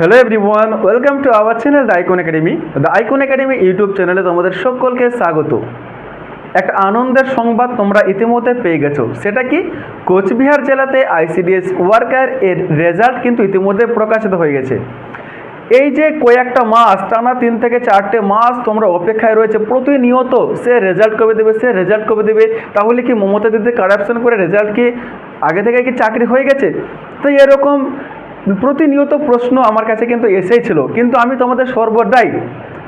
Hello everyone welcome to our channel the icon academy the icon academy YouTube চ্যানেলে তোমাদের সকলকে স্বাগত। একটা আনন্দের সংবাদ তোমরা ইতিমধ্যে পেয়ে গেছো। সেটা কি? কোচবিহার জেলাতে আইসিডিএস ওয়ার্কার এর রেজাল্ট কিন্তু ইতিমধ্যে প্রকাশিত হয়ে গেছে। এই যে কয়েকটা মাস, টানা তিন থেকে চারটে মাস তোমরা অপেক্ষায় রয়েছে, প্রতিনিয়ত সে রেজাল্ট কবে দেবে, সে রেজাল্ট কবে দেবে, তাহলে কি মমতা দিদি কারাপশন করে রেজাল্ট কি আগে থেকে কি চাকরি হয়ে গেছে? তো এরকম প্রতিনিয়ত প্রশ্ন আমার কাছে কিন্তু এসেই ছিল। কিন্তু আমি তোমাদের সর্বদাই,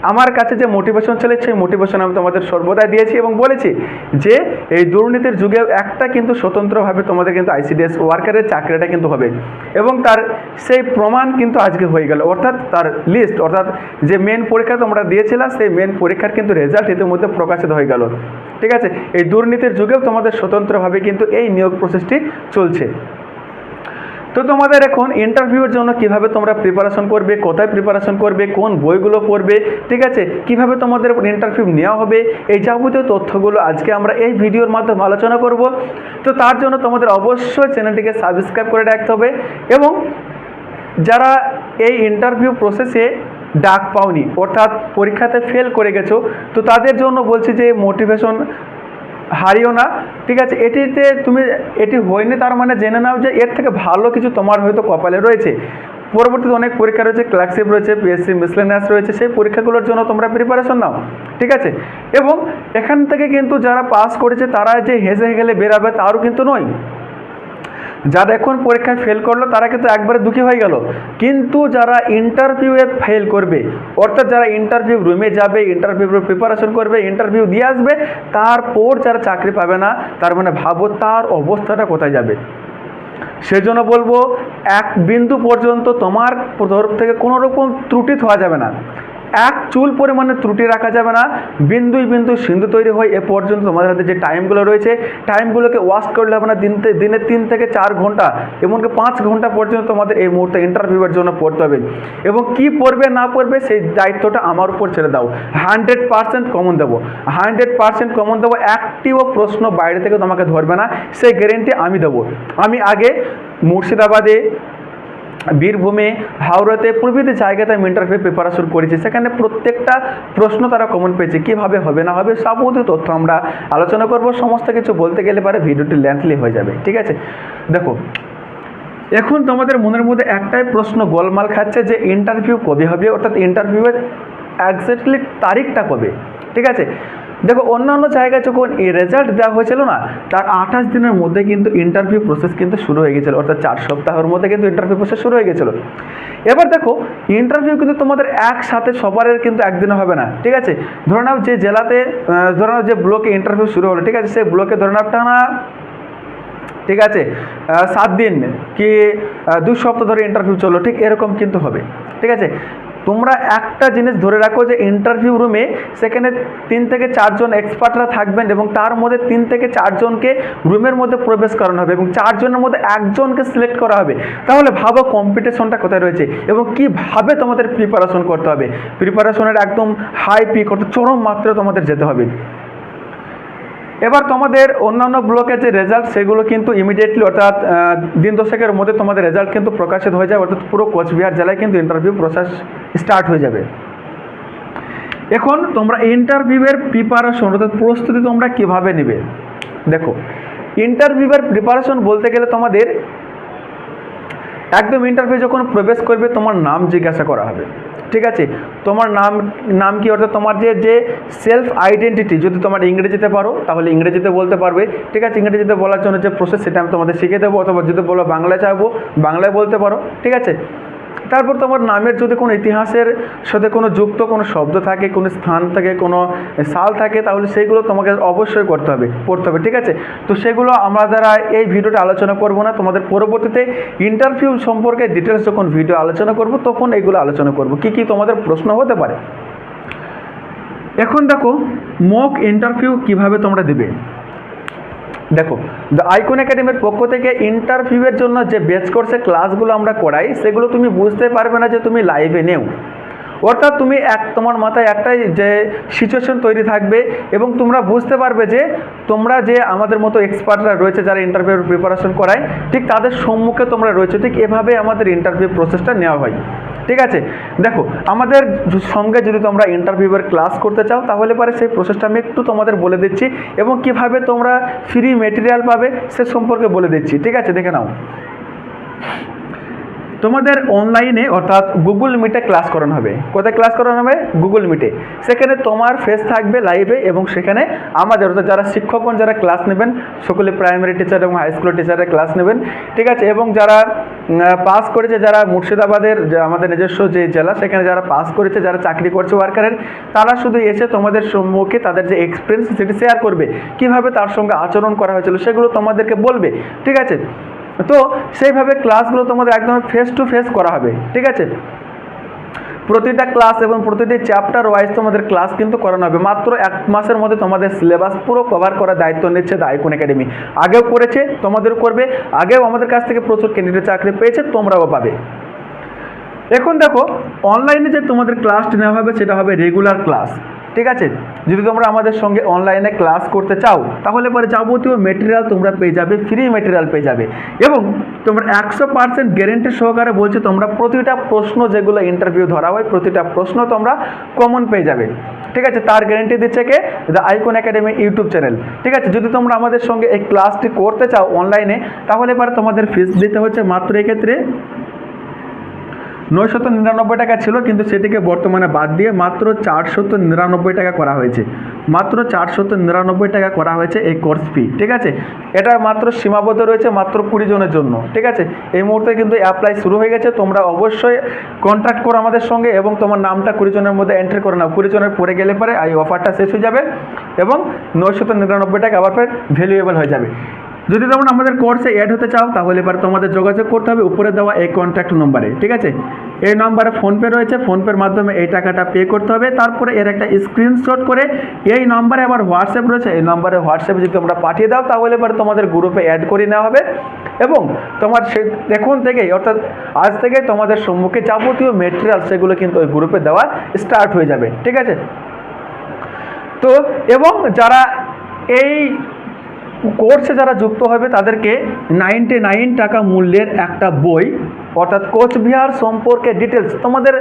আমার কাছে যে মোটিভেশন ছিল, সেই মোটিভেশন আমি তোমাদের সর্বদাই দিয়েছি এবং বলেছি যে, এই দুর্নীতির যুগে একটা কিন্তু স্বতন্ত্রভাবে তোমাদের কিন্তু আইসিডিএস ওয়ার্কারের চাকরিটা কিন্তু হবে। এবং তার সেই প্রমাণ কিন্তু আজকে হয়ে গেল। অর্থাৎ তার লিস্ট অর্থাৎ যে মেন পরীক্ষা তোমরা দিয়েছিলা, সেই মেন পরীক্ষার কিন্তু রেজাল্ট ইতিমধ্যে প্রকাশিত হয়ে গেল। ঠিক আছে? এই দুর্নীতির যুগেও তোমাদের স্বতন্ত্রভাবে কিন্তু এই নিয়োগ প্রসেসটি চলছে। তো তোমাদের এখন ইন্টারভিউর জন্য কীভাবে তোমরা প্রিপারেশন করবে, কোথায় প্রিপারেশন করবে, কোন বইগুলো পড়বে, ঠিক আছে? কীভাবে তোমাদের ইন্টারভিউ নেওয়া হবে, এই যাবতীয় তথ্যগুলো আজকে আমরা এই ভিডিওর মাধ্যমে আলোচনা করব। তো তার জন্য তোমাদের অবশ্যই চ্যানেলটিকে সাবস্ক্রাইব করে রাখতে হবে এবং যারা এই ইন্টারভিউ প্রসেসে ডাক পাওনি, অর্থাৎ পরীক্ষাতে ফেল করে গেছো, তো তাদের জন্য বলছি যে মোটিভেশন হারিও না, ঠিক আছে? এটিতে তুমি, এটি হয়নি, তার মানে জেনে নাও যে এর থেকে ভালো কিছু তোমার হয়তো কপালে রয়েছে। পরবর্তীতে অনেক পরীক্ষা রয়েছে ক্লার্কশিপ রয়েছে পিএসসি মিসলেনিয়াস রয়েছে, সেই পরীক্ষাগুলোর জন্য তোমরা প্রিপারেশন নাও, ঠিক আছে? এবং এখান থেকে কিন্তু যারা পাস করেছে, তারা যে হেসে গেলে বেরাবে, তারও কিন্তু নয়। যারা এখন পরীক্ষায় ফেল করল, তারা কিন্তু একবারে দুঃখী হয়ে গেল। কিন্তু যারা ইন্টারভিউয়ে ফেল করবে, অর্থাৎ যারা ইন্টারভিউ রুমে যাবে ইন্টারভিউ প্রিপারেশন করবে ইন্টারভিউ দিয়ে আসবে, তারপর যারা চাকরি পাবে না, তার মানে ভাবো তার অবস্থাটা কোথায় যাবে। সেজন্য বলব, এক বিন্দু পর্যন্ত তোমার তরফ থেকে কোনো রকম ত্রুটি হওয়া যাবে না। এক চুল পরিমাণে ত্রুটি রাখা যাবে না। বিন্দুই বিন্দু সিন্ধু তৈরি হয় এ পর্যন্ত। তোমাদের হাতে যে টাইমগুলো রয়েছে, টাইমগুলোকে ওয়াশ করলে হবে না। দিনতে, দিনে তিন থেকে চার ঘণ্টা, এমনকি পাঁচ ঘণ্টা পর্যন্ত তোমাদের এই মুহূর্তে ইন্টারভিউয়ের জন্য পড়তে হবে। এবং কি পড়বে, না পড়বে, সেই দায়িত্বটা আমার উপর ছেড়ে দাও। হান্ড্রেড পার্সেন্ট কমন দেবো। হান্ড্রেড পার্সেন্ট কমন দেবো, একটিও প্রশ্ন বাইরে থেকে তোমাকে ধরবে না। সেই গ্যারেন্টি আমি দেবো। আমি আগে মুর্শিদাবাদে বীরভূমে হাওড়াতে প্রভৃতি জায়গাতে আমি ইন্টারভিউ প্রিপারেশন করেছি। সেখানে প্রত্যেকটা প্রশ্ন তারা কমন পেয়েছে, কীভাবে হবে, না হবে যাবতীয় তথ্য আমরা আলোচনা করব। সমস্ত কিছু বলতে গেলে পারে ভিডিওটি লেন্থলি হয়ে যাবে, ঠিক আছে? দেখো, এখন তোমাদের মনের মধ্যে একটাই প্রশ্ন গোলমাল খাচ্ছে যে ইন্টারভিউ কবে হবে? অর্থাৎ ইন্টারভিউয়ের একজাক্টলি তারিখটা কবে? ঠিক আছে? দেখো, অন্যান্য জায়গায় যখন এই রেজাল্ট দেওয়া হয়েছিল না, তার আঠাশ দিনের মধ্যে কিন্তু ইন্টারভিউ প্রসেস কিন্তু শুরু হয়ে গেছিল, অর্থাৎ চার সপ্তাহের মধ্যে কিন্তু ইন্টারভিউ প্রসেস শুরু হয়ে গেছিল। এবার দেখো ইন্টারভিউ কিন্তু তোমাদের একসাথে সবারের কিন্তু একদিনে হবে না, ঠিক আছে? ধরে নাও যে জেলাতে ধরে নাও যে ব্লকে ইন্টারভিউ শুরু হলো, ঠিক আছে? সেই ব্লকে ধরে নাও টানা, ঠিক আছে? সাত দিন কি দুই সপ্তাহ ধরে ইন্টারভিউ চলল, ঠিক এরকম কিন্তু হবে, ঠিক আছে? তোমরা একটা জিনিস ধরে রাখো যে ইন্টারভিউ রুমে সেখানে তিন থেকে চারজন এক্সপার্টরা থাকবেন এবং তার মধ্যে তিন থেকে চারজনকে রুমের মধ্যে প্রবেশ করানো হবে এবং চারজনের মধ্যে একজনকে সিলেক্ট করা হবে। তাহলে ভাবো কম্পিটিশনটা কোথায় রয়েছে এবং কীভাবে তোমাদের প্রিপারেশন করতে হবে। প্রিপারেশনের একদম হাই পিক অর্থাৎ চরম মাত্রা তোমাদের যেতে হবে। এবার তোমাদের অন্যান্য ব্লকের যে রেজাল্ট সেগুলো কিন্তু ইমিডিয়েটলি অর্থাৎ দিন দশেকের মধ্যে তোমাদের রেজাল্ট কিন্তু প্রকাশিত হয়ে যাবে, অর্থাৎ পুরো কোচবিহার জেলায় কিন্তু ইন্টারভিউ প্রসেস স্টার্ট হয়ে যাবে। এখন তোমরা ইন্টারভিউয়ের প্রিপারেশন অর্থাৎ প্রস্তুতি তোমরা কীভাবে নেবে? দেখো ইন্টারভিউয়ের প্রিপারেশন বলতে গেলে তোমাদের, একদম ইন্টারভিউ যখন প্রবেশ করবে, তোমার নাম জিজ্ঞাসা করা হবে। ঠিক আছে? তোমার নাম নাম কি অর্থাৎ তোমার যে যে সেলফ আইডেন্টিটি যদি তোমার ইংরেজিতে পারো, তাহলে ইংরেজিতে বলতে পারবে। ঠিক আছে? ইংরেজিতে বলার জন্য যে প্রসেস সেটা আমি তোমাদের শিখে দেবো, অথবা যদি বলো বাংলায় চাইব, বাংলায় বলতে পারো। ঠিক আছে? তারপর তোমার নামের যদি কোনো ইতিহাসের সাথে কোনো যুক্ত কোনো শব্দ থাকে, কোনো স্থান থাকে, কোনো সাল থাকে, তাহলে সেইগুলো তোমাকে অবশ্যই করতে হবে, পড়তে হবে, ঠিক আছে? তো সেগুলো আমরা দ্বারা এই ভিডিওটা আলোচনা করব না। তোমাদের পরবর্তীতে ইন্টারভিউ সম্পর্কে ডিটেলস যখন ভিডিও আলোচনা করব, তখন এইগুলো আলোচনা করব। কি কি তোমাদের প্রশ্ন হতে পারে? এখন দেখো মক ইন্টারভিউ কীভাবে তোমরা দেবে? দেখো দ্য আইকন একাডেমির পক্ষ থেকে ইন্টারভিউয়ের জন্য যে বেচ কোর্সে ক্লাসগুলো আমরা করাই, সেগুলো তুমি বুঝতে পারবে না যে তুমি লাইভে নেও। অর্থাৎ তুমি এক, তোমার মাথায় একটাই যে সিচুয়েশন তৈরি থাকবে এবং তোমরা বুঝতে পারবে যে তোমরা যে আমাদের মতো এক্সপার্টরা রয়েছে যারা ইন্টারভিউ প্রিপারেশন করায়, ঠিক তাদের সম্মুখে তোমরা রয়েছে, ঠিক এভাবে আমাদের ইন্টারভিউ প্রসেসটা নেওয়া হয়। ঠিক আছে? দেখো, আমাদের সঙ্গে যদি তোমরা ইন্টারভিউয়ের ক্লাস করতে চাও, তাহলে পরে সেই প্রসেসটা আমি একটু তোমাদের বলে দিচ্ছি এবং কীভাবে তোমরা ফ্রি মেটেরিয়াল পাবে সে সম্পর্কে বলে দিচ্ছি, ঠিক আছে? দেখে নাও। তোমাদের অনলাইনে অর্থাৎ গুগল মিটে ক্লাস করানো হবে। কোথায় ক্লাস করানো হবে? গুগল মিটে সেখানে তোমার ফেস থাকবে লাইভে এবং সেখানে আমাদের, অর্থাৎ যারা শিক্ষকগণ যারা ক্লাস নেবেন, সকলে প্রাইমারি টিচার এবং হাই স্কুলের টিচারের ক্লাস নেবেন, ঠিক আছে? এবং যারা পাস করেছে, যারা মুর্শিদাবাদের আমাদের নিজস্ব যে জেলা, সেখানে যারা পাস করেছে, যারা চাকরি করছে ওয়ার্কারের তারা শুধু এসে তোমাদের সম্মুখে তাদের যে এক্সপিরিয়েন্স সেটি শেয়ার করবে। কীভাবে তার সঙ্গে আচরণ করা হয়েছিল, সেগুলো তোমাদেরকে বলবে, ঠিক আছে? তো সেইভাবে ক্লাসগুলো তোমাদের একদম ফেস টু ফেস করা হবে, ঠিক আছে? প্রতিটা ক্লাস এবং প্রতিটি চ্যাপ্টার ওয়াইজ তোমাদের ক্লাস কিন্তু করানো হবে। মাত্র এক মাসের মধ্যে তোমাদের সিলেবাস পুরো কভার করার দায়িত্ব নিচ্ছে দ্য আইকন একাডেমি আগেও করেছে তোমাদের করবে। আগেও আমাদের কাছ থেকে প্রচুর ক্যান্ডিডেট চাকরি পেয়েছে, তোমরাও পাবে। এখন দেখো অনলাইনে যে তোমাদের ক্লাসটি নেওয়া হবে, সেটা হবে রেগুলার ক্লাস ঠিক আছে? যদি তোমরা আমাদের সঙ্গে অনলাইনে ক্লাস করতে চাও, তাহলে পরে যাবতীয় মেটেরিয়াল তোমরা পেয়ে যাবে ফ্রি মেটেরিয়াল পেয়ে যাবে। এবং তোমরা একশো পার্সেন্ট গ্যারেন্টি সহকারে বলছে তোমরা প্রতিটা প্রশ্ন যেগুলো ইন্টারভিউ ধরা হয়, প্রতিটা প্রশ্ন তোমরা কমন পেয়ে যাবে। ঠিক আছে? তার গ্যারেন্টি দিচ্ছে কে? The icon academy YouTube channel ঠিক আছে? যদি তোমরা আমাদের সঙ্গে এই ক্লাসটি করতে চাও অনলাইনে তাহলে পরে তোমাদের ফিস দিতে হচ্ছে মাত্র এক্ষেত্রে নয়শত নিরানব্বই টাকা ছিল, কিন্তু সেটিকে বর্তমানে বাদ দিয়ে মাত্র চারশত নিরানব্বই টাকা করা হয়েছে। মাত্র চারশত নিরানব্বই টাকা করা হয়েছে এই কোর্স ফি ঠিক আছে? এটা মাত্র সীমাবদ্ধ রয়েছে মাত্র কুড়ি জনের জন্য, ঠিক আছে? এই মুহূর্তে কিন্তু অ্যাপ্লাই শুরু হয়ে গেছে, তোমরা অবশ্যই কন্ট্যাক্ট করো আমাদের সঙ্গে এবং তোমার নামটা কুড়ি জনের মধ্যে এন্ট্রি করে নাও। কুড়ি জনের পরে গেলে পরে এই অফারটা শেষ হয়ে যাবে এবং নয়শত নিরানব্বই টাকা আবার ফের ভ্যালুয়েবল হয়ে যাবে। যদি তোমরা আমাদের কোর্সে অ্যাড হতে চাও, তাহলে এবার তোমাদের যোগাযোগ করতে হবে। উপরে দেওয়া এই কন্ট্যাক্ট নম্বরে ঠিক আছে? এই নম্বরে ফোনপে রয়েছে। ফোনপের মাধ্যমে এই টাকাটা পে করতে হবে। তারপরে এর একটা স্ক্রিনশট করে এই নম্বরে আবার হোয়াটসঅ্যাপ রয়েছে। এই নম্বরে হোয়াটসঅ্যাপে যদি তোমরা পাঠিয়ে দাও, তাহলে এবার তোমাদের গ্রুপে অ্যাড করে নেওয়া হবে। এবং তোমার সে, এখন থেকেই, অর্থাৎ আজ থেকে তোমাদের সম্মুখে যাবতীয় মেটেরিয়াল সেগুলো কিন্তু ওই গ্রুপে দেওয়া স্টার্ট হয়ে যাবে, ঠিক আছে? তো, এবং যারা এই কোর্সে যারা যুক্ত হবে, তাদেরকে নাইনটি নাইন টাকা মূল্যের একটা বই, অর্থাৎ কোচবিহার সম্পর্কে ডিটেলস তোমাদের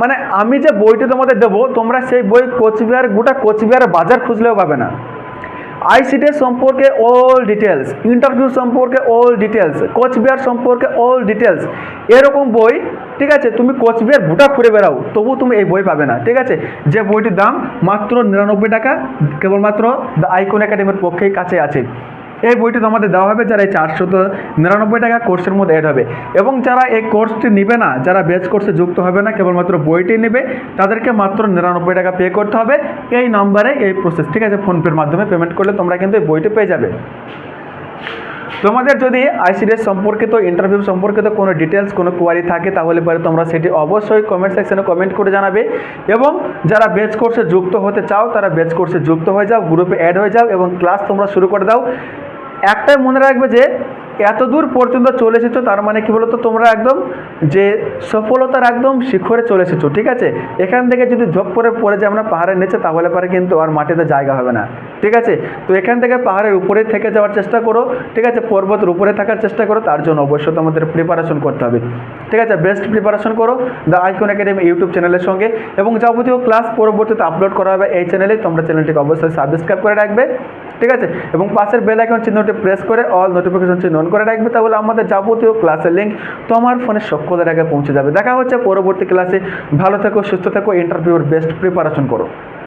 মানে আমি যে বইটি তোমাদের দেবো, তোমরা সেই বই কোচবিহার গোটা কোচবিহার বাজার খুঁজলেও পাবে না। আইসিটি সম্পর্কে অল ডিটেলস ইন্টারভিউ সম্পর্কে অল ডিটেলস কোচবিহার সম্পর্কে অল ডিটেলস এরকম বই, ঠিক আছে? তুমি কোচবিহার গোটা ঘুরে বেড়াও, তবু তুমি এই বই পাবে না, ঠিক আছে? যে বইটির দাম মাত্র নিরানব্বই টাকা, কেবলমাত্র দ্য আইকন একাডেমির পক্ষেই কাছে আছে। এই বইটি তোমাদের দেওয়া হবে যারা এই চারশত নিরানব্বই টাকা কোর্সের মধ্যে অ্যাড হবে। এবং যারা এই কোর্সটি নেবে না, যারা বেচ কোর্সে যুক্ত হবে না, কেবলমাত্র বইটি নেবে, তাদেরকে মাত্র নিরানব্বই টাকা পে করতে হবে। এই নম্বরে এই প্রসেস ঠিক আছে? ফোনপের মাধ্যমে পেমেন্ট করলে তোমরা কিন্তু এই বইটি পেয়ে যাবে। তোমাদের যদি আইসিডিএস সম্পর্কিত ইন্টারভিউ সম্পর্কিত কোনো ডিটেলস কোনো কোয়ারি থাকে, তাহলে পরে তোমরা সেটি অবশ্যই কমেন্ট সেকশনে কমেন্ট করে জানাবে। এবং যারা বেচ কোর্সে যুক্ত হতে চাও, তারা বেচ কোর্সে যুক্ত হয়ে যাও গ্রুপে অ্যাড হয়ে যাও, এবং ক্লাস তোমরা শুরু করে দাও। একটাই মনে রাখবে যে এত দূর পর্যন্ত চলে এসেছ, তার মানে কি বলতো, তোমরা একদম যে সফলতার একদম শিখরে চলে এসেছ, ঠিক আছে? এখান থেকে যদি ঝপ করে পড়ে যে আমরা পাহাড়ের নিচে, তাহলে পরে কিন্তু আর মাটিতে জায়গা হবে না, ঠিক আছে? তো এখান থেকে পাহাড়ের উপরে থেকে যাওয়ার চেষ্টা করো, ঠিক আছে? পর্বতের উপরে থাকার চেষ্টা করো, তার জন্য অবশ্যই তোমাদের প্রিপারেশন করতে হবে, ঠিক আছে? বেস্ট প্রিপারেশন করো দ্য আইকন একাডেমি ইউটিউব চ্যানেলের সঙ্গে, এবং যাবতীয় ক্লাস পরবর্তীতে আপলোড করা হবে এই চ্যানেলে তোমরা চ্যানেলটিকে অবশ্যই সাবস্ক্রাইব করে রাখবে, ঠিক আছে? এবং পাশের বেল আইকন চিহ্নটি প্রেস করে অল নোটিফিকেশন চিহ্ন অন করে রাখবে, তাহলে আমাদের যাবতীয় ক্লাসের লিঙ্ক তোমার ফোনে সকলের আগে পৌঁছে যাবে। দেখা হচ্ছে পরবর্তী ক্লাসে ভালো থাকো, সুস্থ থাকো ইন্টারভিউর বেস্ট প্রিপারেশন করো।